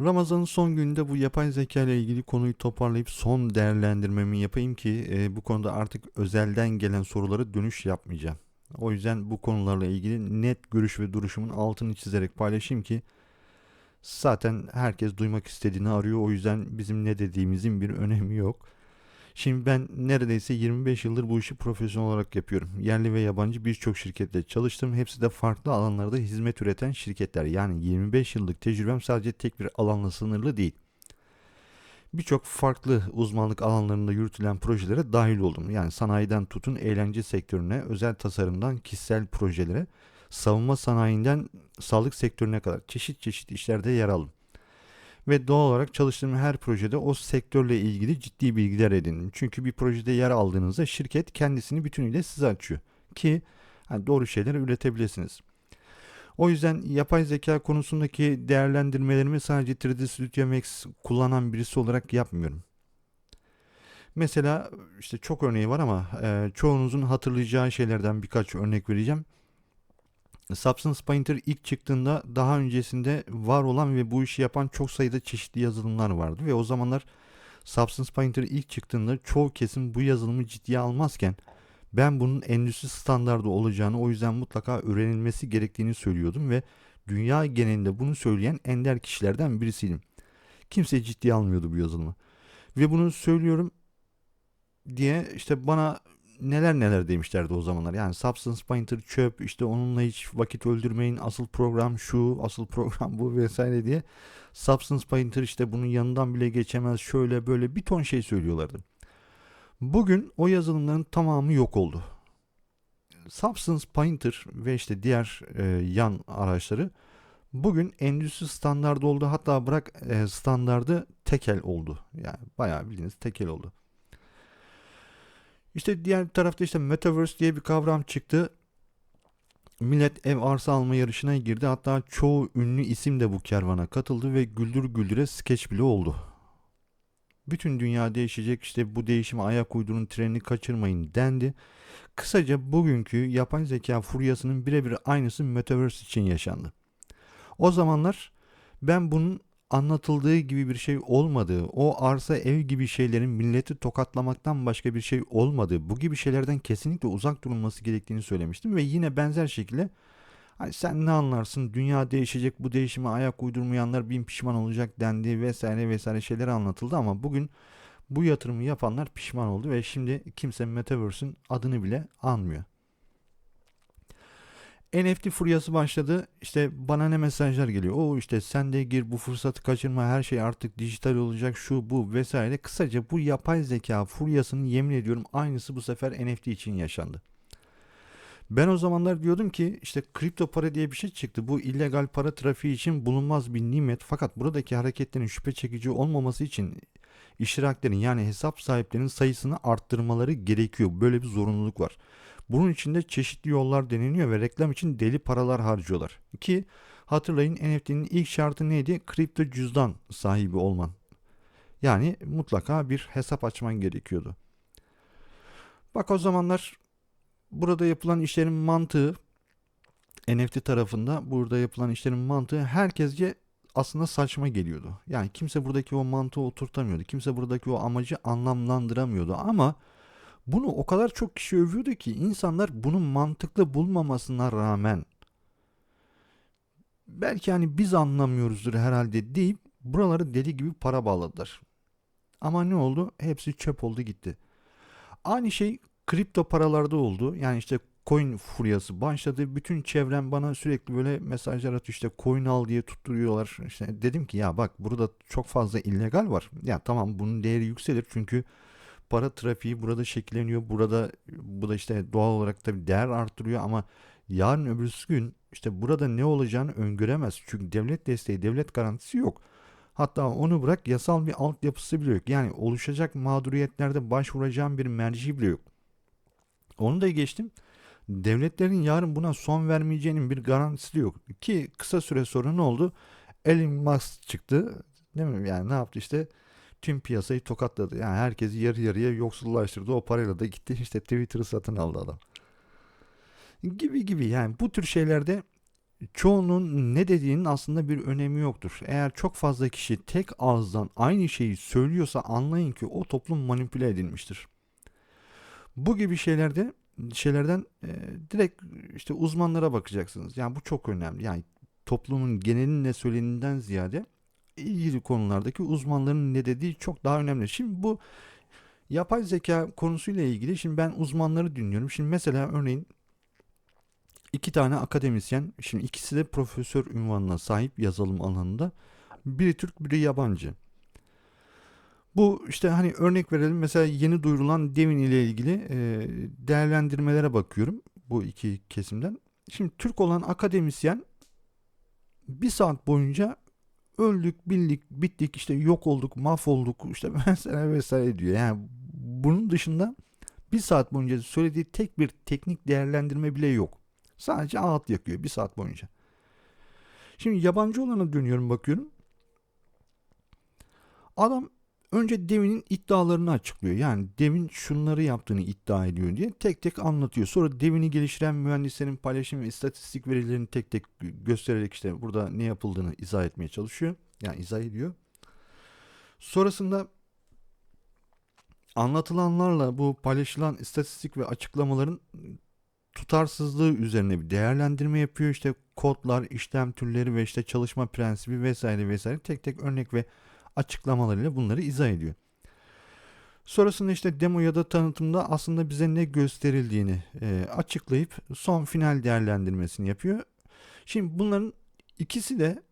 Ramazan'ın son gününde bu yapay zeka ile ilgili konuyu toparlayıp son değerlendirmemi yapayım ki e, bu konuda artık özelden gelen sorulara dönüş yapmayacağım. O yüzden bu konularla ilgili net görüş ve duruşumun altını çizerek paylaşayım ki zaten herkes duymak istediğini arıyor. O yüzden bizim ne dediğimizin bir önemi yok. Şimdi ben neredeyse 25 yıldır bu işi profesyonel olarak yapıyorum. Yerli ve yabancı birçok şirketle çalıştım. Hepsi de farklı alanlarda hizmet üreten şirketler. Yani 25 yıllık tecrübem sadece tek bir alanla sınırlı değil. Birçok farklı uzmanlık alanlarında yürütülen projelere dahil oldum. Yani sanayiden tutun eğlence sektörüne, özel tasarımdan kişisel projelere, savunma sanayinden sağlık sektörüne kadar çeşit çeşit işlerde yer aldım ve doğal olarak çalıştığım her projede o sektörle ilgili ciddi bilgiler edindim. Çünkü bir projede yer aldığınızda şirket kendisini bütünüyle size açıyor ki yani doğru şeyler üretebilirsiniz. O yüzden yapay zeka konusundaki değerlendirmelerimi sadece 3D Studio Max kullanan birisi olarak yapmıyorum. Mesela işte çok örneği var ama e, çoğunuzun hatırlayacağı şeylerden birkaç örnek vereceğim. Substance Painter ilk çıktığında daha öncesinde var olan ve bu işi yapan çok sayıda çeşitli yazılımlar vardı ve o zamanlar Substance Painter ilk çıktığında çoğu kesim bu yazılımı ciddiye almazken ben bunun endüstri standardı olacağını o yüzden mutlaka öğrenilmesi gerektiğini söylüyordum ve dünya genelinde bunu söyleyen ender kişilerden birisiydim. Kimse ciddiye almıyordu bu yazılımı. Ve bunu söylüyorum diye işte bana neler neler demişlerdi o zamanlar. Yani Substance Painter çöp işte onunla hiç vakit öldürmeyin asıl program şu asıl program bu vesaire diye. Substance Painter işte bunun yanından bile geçemez şöyle böyle bir ton şey söylüyorlardı. Bugün o yazılımların tamamı yok oldu. Substance Painter ve işte diğer e, yan araçları bugün endüstri standardı oldu. Hatta bırak e, standardı tekel oldu. Yani bayağı bildiğiniz tekel oldu. İşte diğer tarafta işte Metaverse diye bir kavram çıktı. Millet ev arsa alma yarışına girdi. Hatta çoğu ünlü isim de bu kervana katıldı ve güldür güldüre skeç bile oldu. Bütün dünya değişecek işte bu değişime ayak uydurun trenini kaçırmayın dendi. Kısaca bugünkü yapay zeka furyasının birebir aynısı Metaverse için yaşandı. O zamanlar ben bunun anlatıldığı gibi bir şey olmadığı, o arsa ev gibi şeylerin milleti tokatlamaktan başka bir şey olmadığı, bu gibi şeylerden kesinlikle uzak durulması gerektiğini söylemiştim ve yine benzer şekilde hani sen ne anlarsın dünya değişecek bu değişime ayak uydurmayanlar bin pişman olacak dendi vesaire vesaire şeyler anlatıldı ama bugün bu yatırımı yapanlar pişman oldu ve şimdi kimse Metaverse'ün adını bile anmıyor. NFT furyası başladı. İşte bana ne mesajlar geliyor. O işte sen de gir bu fırsatı kaçırma her şey artık dijital olacak şu bu vesaire. Kısaca bu yapay zeka furyasının yemin ediyorum aynısı bu sefer NFT için yaşandı. Ben o zamanlar diyordum ki işte kripto para diye bir şey çıktı. Bu illegal para trafiği için bulunmaz bir nimet. Fakat buradaki hareketlerin şüphe çekici olmaması için iştiraklerin yani hesap sahiplerinin sayısını arttırmaları gerekiyor. Böyle bir zorunluluk var. Bunun için de çeşitli yollar deneniyor ve reklam için deli paralar harcıyorlar. Ki hatırlayın NFT'nin ilk şartı neydi? Kripto cüzdan sahibi olman. Yani mutlaka bir hesap açman gerekiyordu. Bak o zamanlar burada yapılan işlerin mantığı NFT tarafında burada yapılan işlerin mantığı herkesce aslında saçma geliyordu. Yani kimse buradaki o mantığı oturtamıyordu. Kimse buradaki o amacı anlamlandıramıyordu ama bunu o kadar çok kişi övüyordu ki insanlar bunu mantıklı bulmamasına rağmen belki hani biz anlamıyoruzdur herhalde deyip buraları deli gibi para bağladılar. Ama ne oldu? Hepsi çöp oldu gitti. Aynı şey kripto paralarda oldu. Yani işte coin furyası başladı. Bütün çevrem bana sürekli böyle mesajlar atıyor işte coin al diye tutturuyorlar. İşte dedim ki ya bak burada çok fazla illegal var. Ya tamam bunun değeri yükselir çünkü para trafiği burada şekilleniyor. Burada bu da işte doğal olarak tabii değer arttırıyor ama yarın öbürsü gün işte burada ne olacağını öngöremez. Çünkü devlet desteği, devlet garantisi yok. Hatta onu bırak yasal bir altyapısı bile yok. Yani oluşacak mağduriyetlerde başvuracağım bir merci bile yok. Onu da geçtim. Devletlerin yarın buna son vermeyeceğinin bir garantisi de yok. Ki kısa süre sonra ne oldu? Elon Musk çıktı. Değil mi? Yani ne yaptı işte? Tüm piyasayı tokatladı. Yani herkesi yarı yarıya yoksullaştırdı. O parayla da gitti işte Twitter'ı satın aldı adam. Gibi gibi yani bu tür şeylerde çoğunun ne dediğinin aslında bir önemi yoktur. Eğer çok fazla kişi tek ağızdan aynı şeyi söylüyorsa anlayın ki o toplum manipüle edilmiştir. Bu gibi şeylerde şeylerden e, direkt işte uzmanlara bakacaksınız. Yani bu çok önemli. Yani toplumun genelinin ne söylediğinden ziyade ilgili konulardaki uzmanların ne dediği çok daha önemli. Şimdi bu yapay zeka konusuyla ilgili şimdi ben uzmanları dinliyorum. Şimdi mesela örneğin iki tane akademisyen, şimdi ikisi de profesör ünvanına sahip yazılım alanında. Biri Türk, biri yabancı. Bu işte hani örnek verelim mesela yeni duyurulan Devin ile ilgili e, değerlendirmelere bakıyorum bu iki kesimden. Şimdi Türk olan akademisyen bir saat boyunca öldük, bildik, bittik, işte yok olduk, mahvolduk, işte mesela vesaire diyor. Yani bunun dışında bir saat boyunca söylediği tek bir teknik değerlendirme bile yok. Sadece ağıt yakıyor bir saat boyunca. Şimdi yabancı olana dönüyorum bakıyorum. Adam önce Devin'in iddialarını açıklıyor. Yani Devin şunları yaptığını iddia ediyor diye tek tek anlatıyor. Sonra Devin'i geliştiren mühendislerin paylaşım ve istatistik verilerini tek tek göstererek işte burada ne yapıldığını izah etmeye çalışıyor. Yani izah ediyor. Sonrasında anlatılanlarla bu paylaşılan istatistik ve açıklamaların tutarsızlığı üzerine bir değerlendirme yapıyor. İşte kodlar, işlem türleri ve işte çalışma prensibi vesaire vesaire tek tek örnek ve açıklamalarıyla bunları izah ediyor. Sonrasında işte demo ya da tanıtımda aslında bize ne gösterildiğini e, açıklayıp son final değerlendirmesini yapıyor. Şimdi bunların ikisi de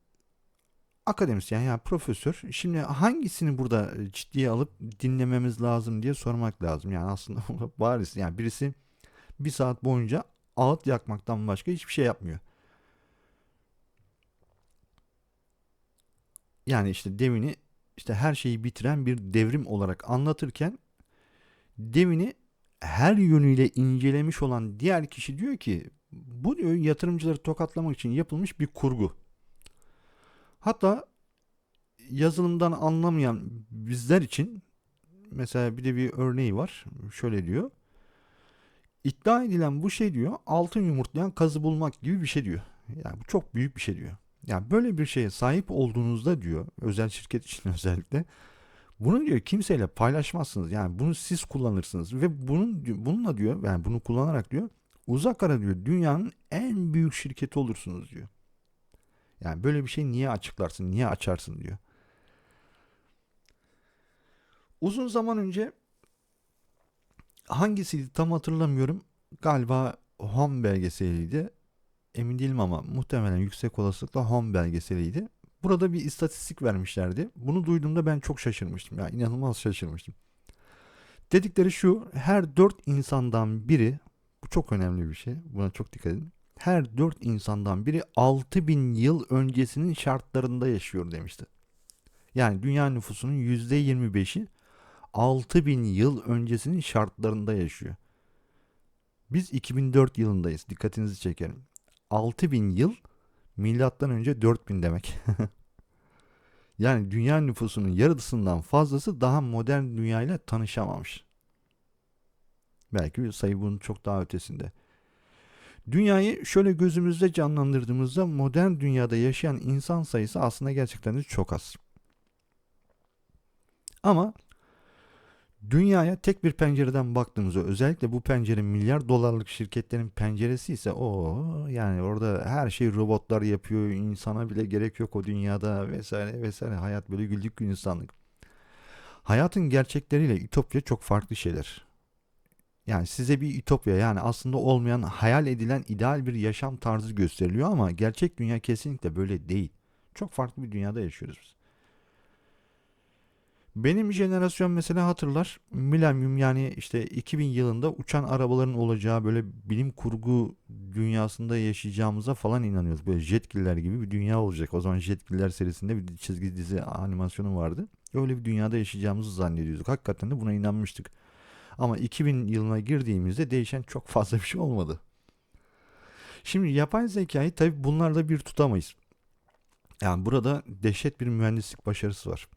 akademisyen yani profesör. Şimdi hangisini burada ciddiye alıp dinlememiz lazım diye sormak lazım. Yani aslında bariz yani birisi bir saat boyunca ağıt yakmaktan başka hiçbir şey yapmıyor. Yani işte devini işte her şeyi bitiren bir devrim olarak anlatırken devini her yönüyle incelemiş olan diğer kişi diyor ki bu diyor yatırımcıları tokatlamak için yapılmış bir kurgu. Hatta yazılımdan anlamayan bizler için mesela bir de bir örneği var. Şöyle diyor. İddia edilen bu şey diyor altın yumurtlayan kazı bulmak gibi bir şey diyor. Yani bu çok büyük bir şey diyor. Yani böyle bir şeye sahip olduğunuzda diyor özel şirket için özellikle bunu diyor kimseyle paylaşmazsınız. Yani bunu siz kullanırsınız ve bunun bununla diyor yani bunu kullanarak diyor uzak ara diyor dünyanın en büyük şirketi olursunuz diyor. Yani böyle bir şey niye açıklarsın, niye açarsın diyor. Uzun zaman önce hangisiydi tam hatırlamıyorum. Galiba Home belgeseliydi. Emin değilim ama muhtemelen yüksek olasılıkla Home belgeseliydi. Burada bir istatistik vermişlerdi. Bunu duyduğumda ben çok şaşırmıştım. Yani inanılmaz şaşırmıştım. Dedikleri şu, her dört insandan biri, bu çok önemli bir şey, buna çok dikkat edin. Her dört insandan biri 6000 yıl öncesinin şartlarında yaşıyor demişti. Yani dünya nüfusunun %25'i 6000 yıl öncesinin şartlarında yaşıyor. Biz 2004 yılındayız. Dikkatinizi çekerim. 6000 yıl milattan önce 4000 demek. yani dünya nüfusunun yarısından fazlası daha modern dünyayla tanışamamış. Belki bir sayı bunun çok daha ötesinde. Dünyayı şöyle gözümüzde canlandırdığımızda modern dünyada yaşayan insan sayısı aslında gerçekten de çok az. Ama Dünyaya tek bir pencereden baktığımızda özellikle bu pencere milyar dolarlık şirketlerin penceresi ise o yani orada her şey robotlar yapıyor insana bile gerek yok o dünyada vesaire vesaire hayat böyle güldük insanlık. Hayatın gerçekleriyle ütopya çok farklı şeyler. Yani size bir ütopya yani aslında olmayan hayal edilen ideal bir yaşam tarzı gösteriliyor ama gerçek dünya kesinlikle böyle değil. Çok farklı bir dünyada yaşıyoruz biz. Benim jenerasyon mesela hatırlar milenyum yani işte 2000 yılında uçan arabaların olacağı böyle bilim kurgu dünyasında yaşayacağımıza falan inanıyoruz. Böyle Jetgiller gibi bir dünya olacak. O zaman Jetgiller serisinde bir çizgi dizi animasyonu vardı. Öyle bir dünyada yaşayacağımızı zannediyorduk. Hakikaten de buna inanmıştık. Ama 2000 yılına girdiğimizde değişen çok fazla bir şey olmadı. Şimdi yapay zekayı tabi bunlarla bir tutamayız. Yani burada dehşet bir mühendislik başarısı var.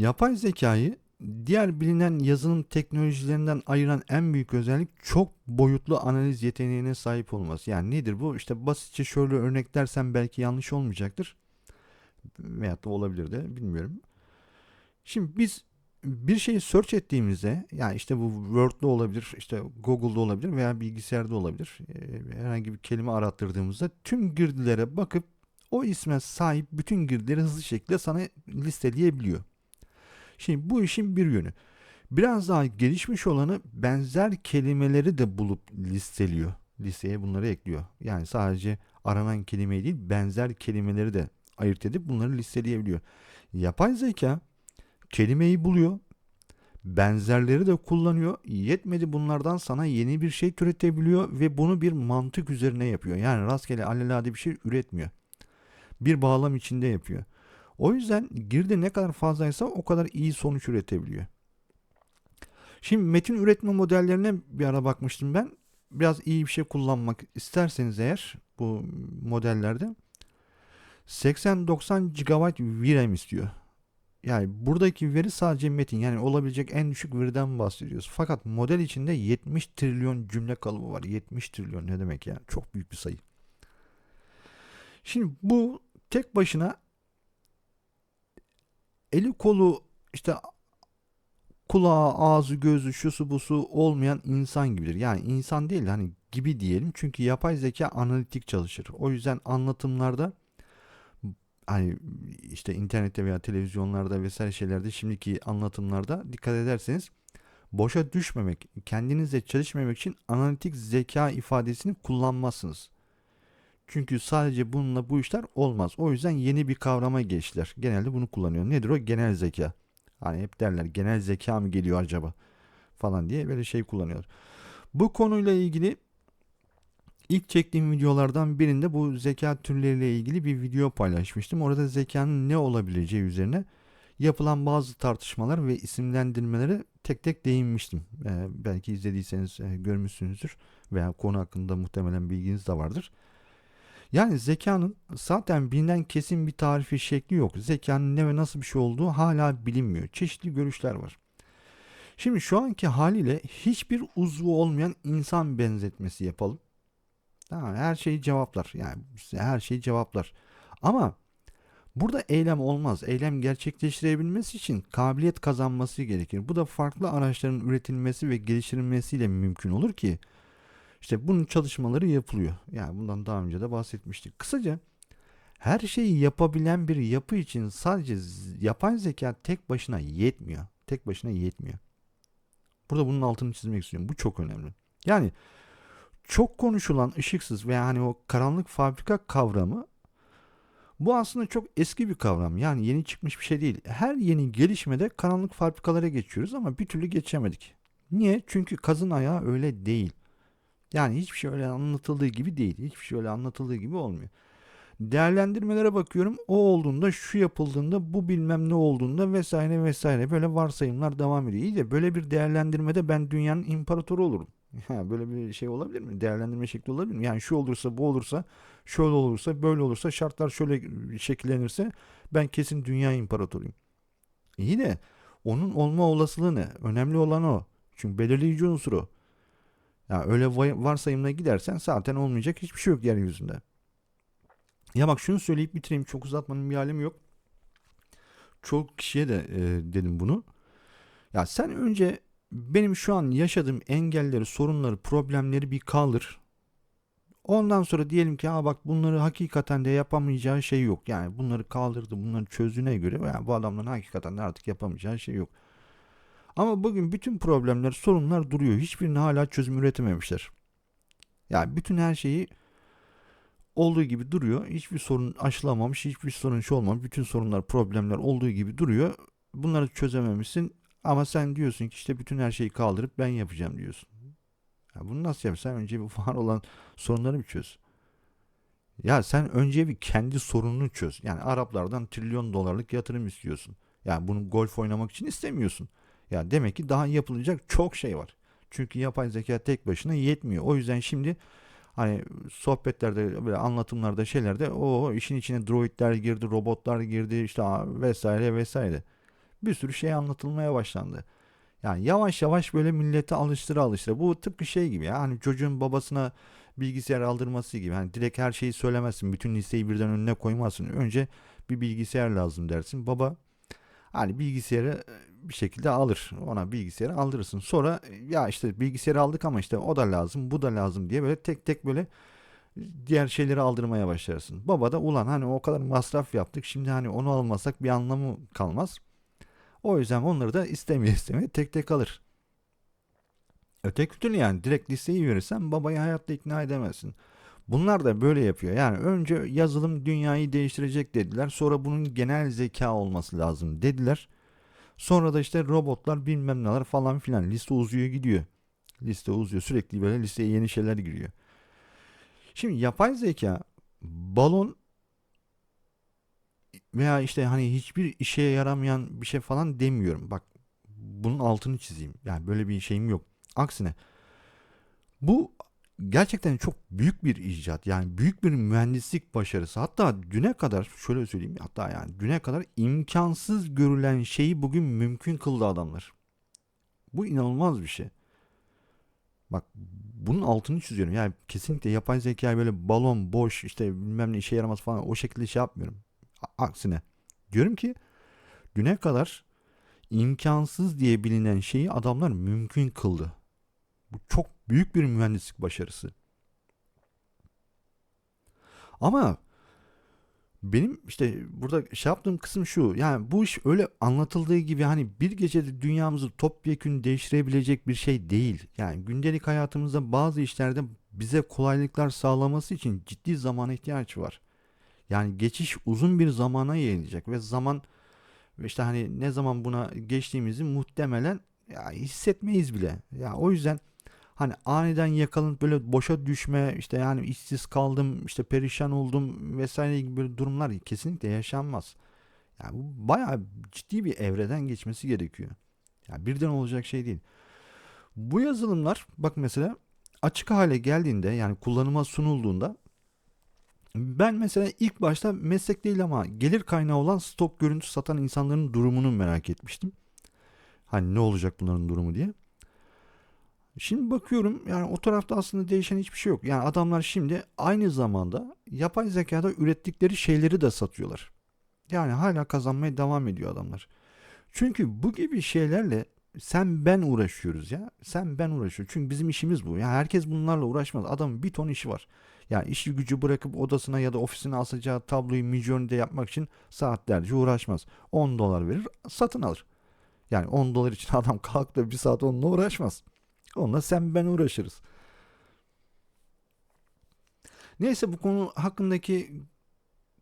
Yapay zekayı diğer bilinen yazılım teknolojilerinden ayıran en büyük özellik çok boyutlu analiz yeteneğine sahip olması. Yani nedir bu? İşte basitçe şöyle örneklersem belki yanlış olmayacaktır. Veyahut da olabilir de bilmiyorum. Şimdi biz bir şeyi search ettiğimizde yani işte bu Word'da olabilir, işte Google'da olabilir veya bilgisayarda olabilir. Herhangi bir kelime arattırdığımızda tüm girdilere bakıp o isme sahip bütün girdileri hızlı şekilde sana listeleyebiliyor. Şimdi bu işin bir yönü. Biraz daha gelişmiş olanı benzer kelimeleri de bulup listeliyor. Listeye bunları ekliyor. Yani sadece aranan kelimeyi değil benzer kelimeleri de ayırt edip bunları listeleyebiliyor. Yapay zeka kelimeyi buluyor. Benzerleri de kullanıyor. Yetmedi bunlardan sana yeni bir şey türetebiliyor ve bunu bir mantık üzerine yapıyor. Yani rastgele alelade bir şey üretmiyor. Bir bağlam içinde yapıyor. O yüzden girdi ne kadar fazlaysa o kadar iyi sonuç üretebiliyor. Şimdi metin üretme modellerine bir ara bakmıştım ben. Biraz iyi bir şey kullanmak isterseniz eğer bu modellerde 80-90 GB VRAM istiyor. Yani buradaki veri sadece metin yani olabilecek en düşük veriden bahsediyoruz. Fakat model içinde 70 trilyon cümle kalıbı var. 70 trilyon ne demek yani? Çok büyük bir sayı. Şimdi bu tek başına eli kolu işte kulağı, ağzı, gözü, şusu busu olmayan insan gibidir. Yani insan değil hani gibi diyelim. Çünkü yapay zeka analitik çalışır. O yüzden anlatımlarda hani işte internette veya televizyonlarda vesaire şeylerde şimdiki anlatımlarda dikkat ederseniz boşa düşmemek, kendinizle çalışmamak için analitik zeka ifadesini kullanmazsınız. Çünkü sadece bununla bu işler olmaz. O yüzden yeni bir kavrama geçtiler. Genelde bunu kullanıyor. Nedir o? Genel zeka. Hani hep derler genel zeka mı geliyor acaba falan diye böyle şey kullanıyor. Bu konuyla ilgili ilk çektiğim videolardan birinde bu zeka türleriyle ilgili bir video paylaşmıştım. Orada zekanın ne olabileceği üzerine yapılan bazı tartışmalar ve isimlendirmelere tek tek değinmiştim. Ee, belki izlediyseniz e, görmüşsünüzdür veya konu hakkında muhtemelen bilginiz de vardır. Yani zekanın zaten bilinen kesin bir tarifi şekli yok. Zekanın ne ve nasıl bir şey olduğu hala bilinmiyor. Çeşitli görüşler var. Şimdi şu anki haliyle hiçbir uzvu olmayan insan benzetmesi yapalım. Tamam, her şeyi cevaplar. Yani her şeyi cevaplar. Ama burada eylem olmaz. Eylem gerçekleştirebilmesi için kabiliyet kazanması gerekir. Bu da farklı araçların üretilmesiyle ve geliştirilmesiyle mümkün olur ki işte bunun çalışmaları yapılıyor. Yani bundan daha önce de bahsetmiştik. Kısaca her şeyi yapabilen bir yapı için sadece yapay zeka tek başına yetmiyor. Tek başına yetmiyor. Burada bunun altını çizmek istiyorum. Bu çok önemli. Yani çok konuşulan ışıksız veya hani o karanlık fabrika kavramı bu aslında çok eski bir kavram. Yani yeni çıkmış bir şey değil. Her yeni gelişmede karanlık fabrikalara geçiyoruz ama bir türlü geçemedik. Niye? Çünkü kazın ayağı öyle değil. Yani hiçbir şey öyle anlatıldığı gibi değil. Hiçbir şey öyle anlatıldığı gibi olmuyor. Değerlendirmelere bakıyorum. O olduğunda, şu yapıldığında, bu bilmem ne olduğunda vesaire vesaire böyle varsayımlar devam ediyor. İyi de böyle bir değerlendirmede ben dünyanın imparatoru olurum. Ya böyle bir şey olabilir mi? Değerlendirme şekli olabilir mi? Yani şu olursa, bu olursa, şöyle olursa, böyle olursa, şartlar şöyle şekillenirse ben kesin dünya imparatoruyum. İyi de onun olma olasılığı ne? Önemli olan o. Çünkü belirleyici unsur o. Ya öyle varsayımla gidersen zaten olmayacak hiçbir şey yok yeryüzünde. Ya bak şunu söyleyip bitireyim. Çok uzatmanın bir alemi yok. Çok kişiye de e, dedim bunu. Ya sen önce benim şu an yaşadığım engelleri, sorunları, problemleri bir kaldır. Ondan sonra diyelim ki ha bak bunları hakikaten de yapamayacağı şey yok. Yani bunları kaldırdı, bunları çözdüğüne göre yani bu adamların hakikaten de artık yapamayacağı şey yok. Ama bugün bütün problemler, sorunlar duruyor. Hiçbirini hala çözüm üretememişler. Yani bütün her şeyi olduğu gibi duruyor. Hiçbir sorun aşılamamış, hiçbir sorun şey olmamış. Bütün sorunlar, problemler olduğu gibi duruyor. Bunları çözememişsin. Ama sen diyorsun ki işte bütün her şeyi kaldırıp ben yapacağım diyorsun. Ya bunu nasıl yapsan önce bu var olan sorunları bir çöz. Ya sen önce bir kendi sorununu çöz. Yani Araplardan trilyon dolarlık yatırım istiyorsun. Yani bunu golf oynamak için istemiyorsun. Yani demek ki daha yapılacak çok şey var. Çünkü yapay zeka tek başına yetmiyor. O yüzden şimdi hani sohbetlerde böyle anlatımlarda şeylerde o işin içine droidler girdi, robotlar girdi işte vesaire vesaire. Bir sürü şey anlatılmaya başlandı. Yani yavaş yavaş böyle millete alıştıra alıştıra. Bu tıpkı şey gibi ya. Hani çocuğun babasına bilgisayar aldırması gibi. Hani direkt her şeyi söylemezsin. Bütün listeyi birden önüne koymazsın. Önce bir bilgisayar lazım dersin. Baba hani bilgisayarı bir şekilde alır. Ona bilgisayarı aldırırsın. Sonra e, ya işte bilgisayarı aldık ama işte o da lazım, bu da lazım diye böyle tek tek böyle diğer şeyleri aldırmaya başlarsın. Baba da ulan hani o kadar masraf yaptık. Şimdi hani onu almasak bir anlamı kalmaz. O yüzden onları da istemeye istemeye tek tek alır. Öteki türlü yani direkt listeyi verirsen babayı hayatta ikna edemezsin. Bunlar da böyle yapıyor. Yani önce yazılım dünyayı değiştirecek dediler. Sonra bunun genel zeka olması lazım dediler. Sonra da işte robotlar bilmem neler falan filan. Liste uzuyor gidiyor. Liste uzuyor. Sürekli böyle listeye yeni şeyler giriyor. Şimdi yapay zeka balon veya işte hani hiçbir işe yaramayan bir şey falan demiyorum. Bak bunun altını çizeyim. Yani böyle bir şeyim yok. Aksine bu gerçekten çok büyük bir icat. Yani büyük bir mühendislik başarısı. Hatta düne kadar şöyle söyleyeyim hatta yani düne kadar imkansız görülen şeyi bugün mümkün kıldı adamlar. Bu inanılmaz bir şey. Bak bunun altını çiziyorum. Yani kesinlikle yapay zekayı böyle balon, boş, işte bilmem ne işe yaramaz falan o şekilde şey yapmıyorum. A- aksine diyorum ki düne kadar imkansız diye bilinen şeyi adamlar mümkün kıldı. Bu çok büyük bir mühendislik başarısı. Ama benim işte burada şey yaptığım kısım şu. Yani bu iş öyle anlatıldığı gibi hani bir gecede dünyamızı topyekün değiştirebilecek bir şey değil. Yani gündelik hayatımızda bazı işlerde bize kolaylıklar sağlaması için ciddi zamana ihtiyaç var. Yani geçiş uzun bir zamana yayılacak ve zaman işte hani ne zaman buna geçtiğimizi muhtemelen ya hissetmeyiz bile. Ya o yüzden hani aniden yakalanıp böyle boşa düşme işte yani işsiz kaldım işte perişan oldum vesaire gibi böyle durumlar kesinlikle yaşanmaz. Yani bu bayağı ciddi bir evreden geçmesi gerekiyor. Yani birden olacak şey değil. Bu yazılımlar bak mesela açık hale geldiğinde yani kullanıma sunulduğunda ben mesela ilk başta meslek değil ama gelir kaynağı olan stok görüntü satan insanların durumunu merak etmiştim. Hani ne olacak bunların durumu diye. Şimdi bakıyorum yani o tarafta aslında değişen hiçbir şey yok. Yani adamlar şimdi aynı zamanda yapay zekada ürettikleri şeyleri de satıyorlar. Yani hala kazanmaya devam ediyor adamlar. Çünkü bu gibi şeylerle sen ben uğraşıyoruz ya. Sen ben uğraşıyoruz. Çünkü bizim işimiz bu. Yani herkes bunlarla uğraşmaz. Adamın bir ton işi var. Yani işi gücü bırakıp odasına ya da ofisine asacağı tabloyu Midjourney'de yapmak için saatlerce uğraşmaz. 10 dolar verir satın alır. Yani 10 dolar için adam kalkıp da bir saat onunla uğraşmaz. Onunla sen ben uğraşırız. Neyse bu konu hakkındaki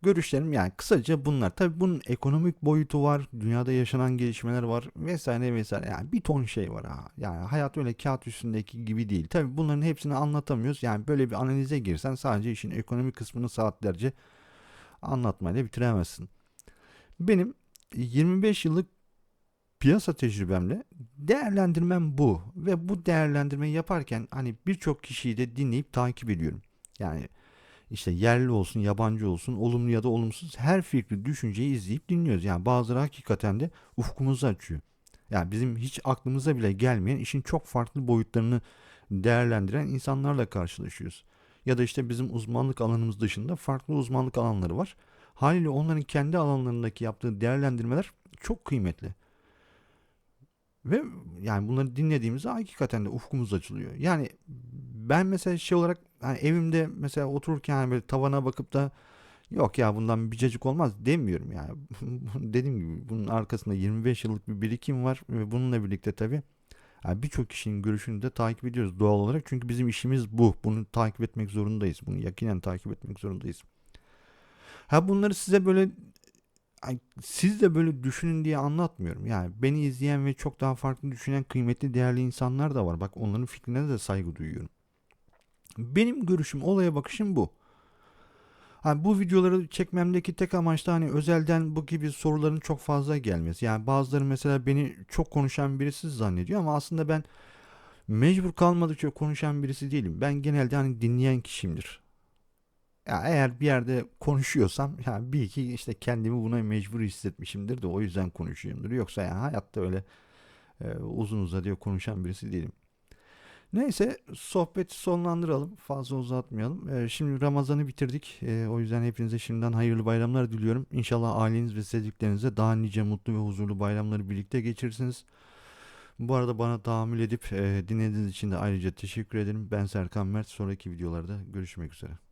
görüşlerim yani kısaca bunlar. Tabi bunun ekonomik boyutu var, dünyada yaşanan gelişmeler var vesaire vesaire. Yani bir ton şey var ha. Yani hayat öyle kağıt üstündeki gibi değil. Tabi bunların hepsini anlatamıyoruz. Yani böyle bir analize girsen sadece işin ekonomik kısmını saatlerce anlatmayla bitiremezsin. Benim 25 yıllık piyasa tecrübemle değerlendirmem bu ve bu değerlendirmeyi yaparken hani birçok kişiyi de dinleyip takip ediyorum. Yani işte yerli olsun, yabancı olsun, olumlu ya da olumsuz her fikri, düşünceyi izleyip dinliyoruz. Yani bazıları hakikaten de ufkumuzu açıyor. Yani bizim hiç aklımıza bile gelmeyen işin çok farklı boyutlarını değerlendiren insanlarla karşılaşıyoruz. Ya da işte bizim uzmanlık alanımız dışında farklı uzmanlık alanları var. Haliyle onların kendi alanlarındaki yaptığı değerlendirmeler çok kıymetli. Ve yani bunları dinlediğimizde hakikaten de ufkumuz açılıyor. Yani ben mesela şey olarak hani evimde mesela otururken böyle tavana bakıp da yok ya bundan bir cacık olmaz demiyorum yani. Dediğim gibi bunun arkasında 25 yıllık bir birikim var ve bununla birlikte tabii yani birçok kişinin görüşünü de takip ediyoruz doğal olarak. Çünkü bizim işimiz bu. Bunu takip etmek zorundayız. Bunu yakinen takip etmek zorundayız. Ha bunları size böyle siz de böyle düşünün diye anlatmıyorum. Yani beni izleyen ve çok daha farklı düşünen kıymetli değerli insanlar da var. Bak onların fikrine de saygı duyuyorum. Benim görüşüm, olaya bakışım bu. Hani bu videoları çekmemdeki tek amaç da hani özelden bu gibi soruların çok fazla gelmesi. Yani bazıları mesela beni çok konuşan birisi zannediyor ama aslında ben mecbur kalmadıkça konuşan birisi değilim. Ben genelde hani dinleyen kişiyimdir. Ya eğer bir yerde konuşuyorsam ya bir iki işte kendimi buna mecbur hissetmişimdir de o yüzden konuşuyorumdur. Yoksa yani hayatta öyle e, uzun uzadıya konuşan birisi değilim. Neyse sohbeti sonlandıralım. Fazla uzatmayalım. E, şimdi Ramazan'ı bitirdik. E, o yüzden hepinize şimdiden hayırlı bayramlar diliyorum. İnşallah aileniz ve sevdiklerinizle daha nice mutlu ve huzurlu bayramları birlikte geçirirsiniz. Bu arada bana tahammül edip e, dinlediğiniz için de ayrıca teşekkür ederim. Ben Serkan Mert. Sonraki videolarda görüşmek üzere.